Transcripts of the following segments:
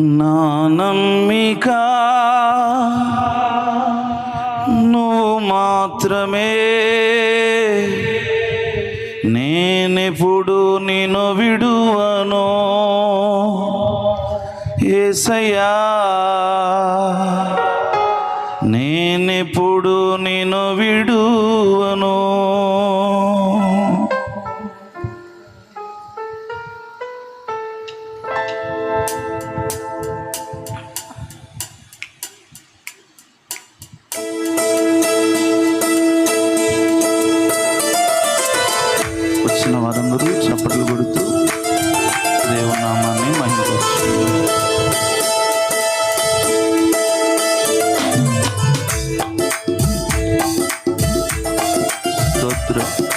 నా నమ్మిక నువ్వు మాత్రమే Здравствуйте.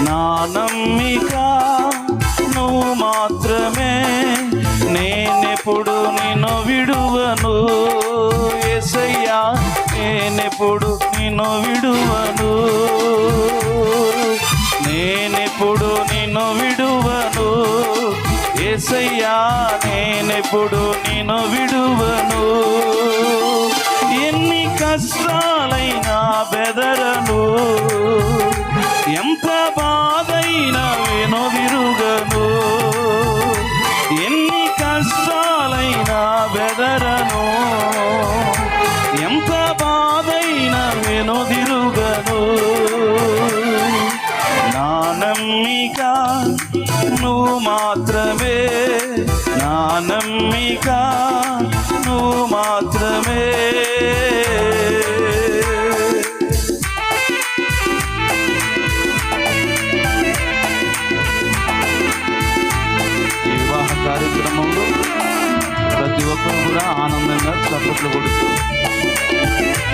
నా నమ్మిక నువ్వు మాత్రమే. నేనెప్పుడు నిన్ను విడువను? ఎసయ్యా నేనెప్పుడు నిన్ను విడువను? నేనెప్పుడు నిన్ను విడువను? ఎసయ్యా నేనెప్పుడు నిన్ను విడువను? ఎన్ని కష్టాలైనా బెదరను? ఎంత బాధైనా వెనుదిరుగను ఎన్ని కష్టాలైనా బెదరను? ఎంత బాధైనా వెనుదిరుగను నా నమ్మిక నువ్వు మాత్రమే. నా నమ్మిక నువ్వు మాత్రమే.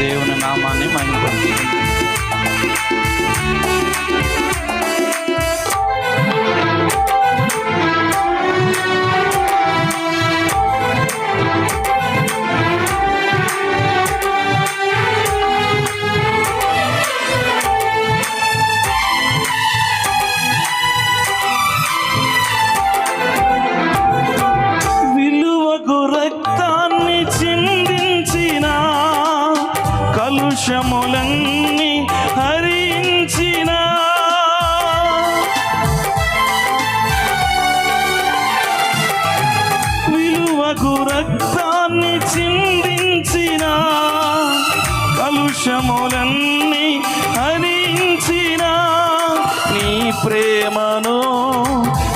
देव नामा ने महिमा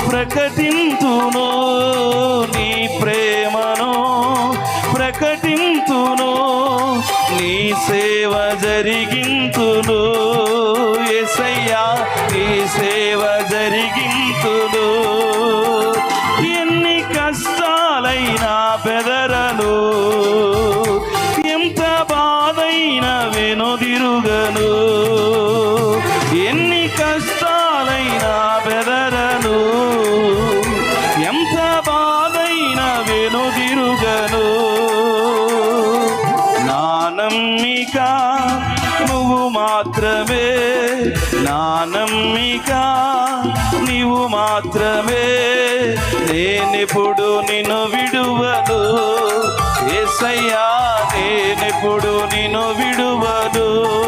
ప్రకటింతును నీ ప్రేమను ప్రకటింతును నీ సేవ జరిగింతును. ఎసయ్యా నీ సేవ జరిగింతును. ఎన్ని కష్టాలైనా నమ్మిక నువ్వు మాత్రమే నా నమ్మిక నీవు మాత్రమే. నేనెప్పుడు నిన్ను విడువను? ఏసయ్యా నేనెప్పుడు నిన్ను విడువను?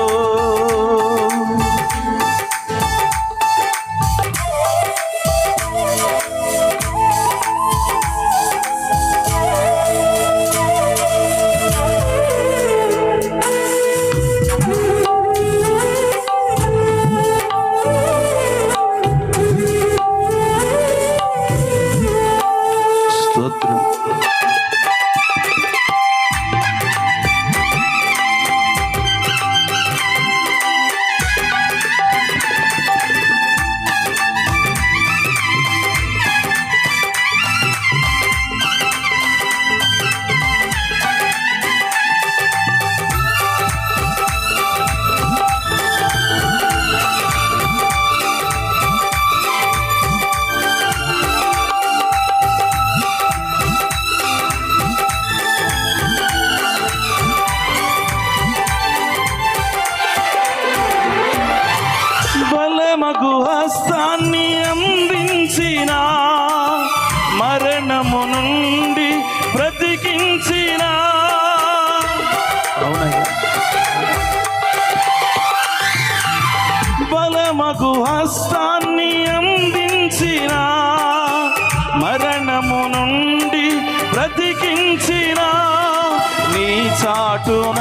చాటున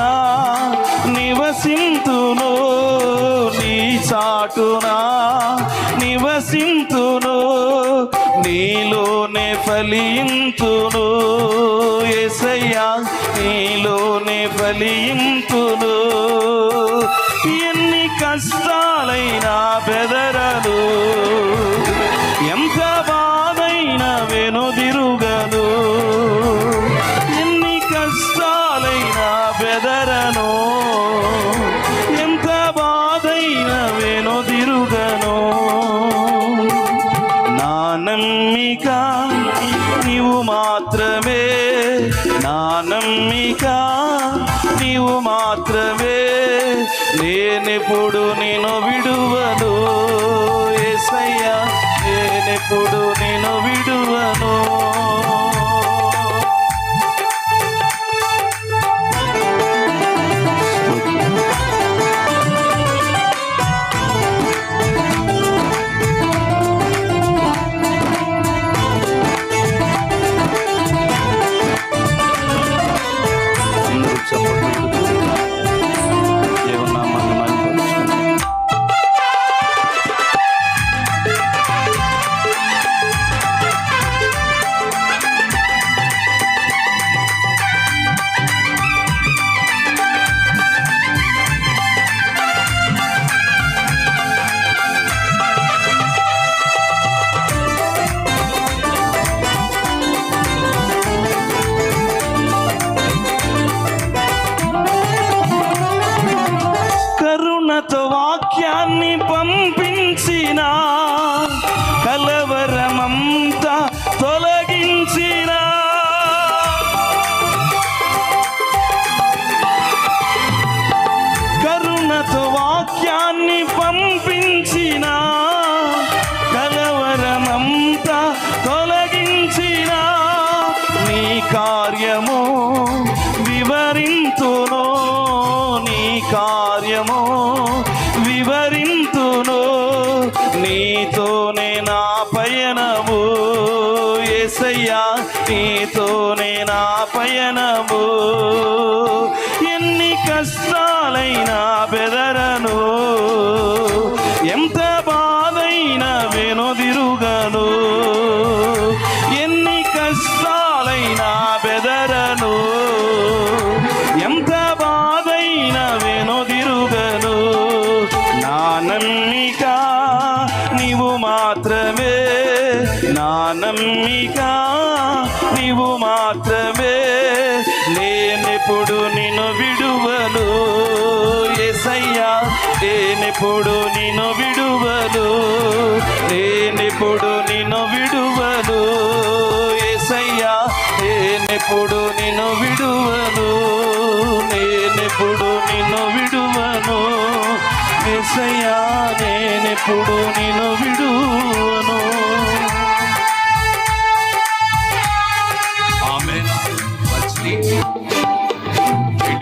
నివసింతును నీ చాటున నివసింతును నీలోనే ఫలింతును. ఎసయ్యా నీలోనే ఫలింతును. ఎన్ని కష్టాలైనా బాధైన వెనుదిరుగను నా నమ్మిక నీవు మాత్రమే. నా నమ్మిక నీవు మాత్రమే. నేనెప్పుడు నేను విడువను. ఏసయ్యా నేనెప్పుడు నేను విడువను. కరుణతో వాక్యాన్ని పంపించిన కలవరమంతా తొలగించిన నీ కార్యము వివరింతును నీ కార్యము వివరింతును. నీతోనే నా పయనము ఎసయ్యా నీతో విరుగను. ఎన్ని కష్టాలైనా బెదరను. ఎంత బాధైనా వెనుదిరుగను నా నమ్మిక నీవు మాత్రమే. నా నమ్మిక నీవు మాత్రమే. నేనెప్పుడు నిన్ను విడువను. ఎసయ్యా నేనెప్పుడు నిన్ను విడువను నేనెప్పుడు నిన్ను విడువను. ఏసయ్యా నేనెప్పుడు నిన్ను విడువను నేనెప్పుడు నిన్ను విడువను. ఏసయ్యా నేనెప్పుడు నిన్ను విడువను.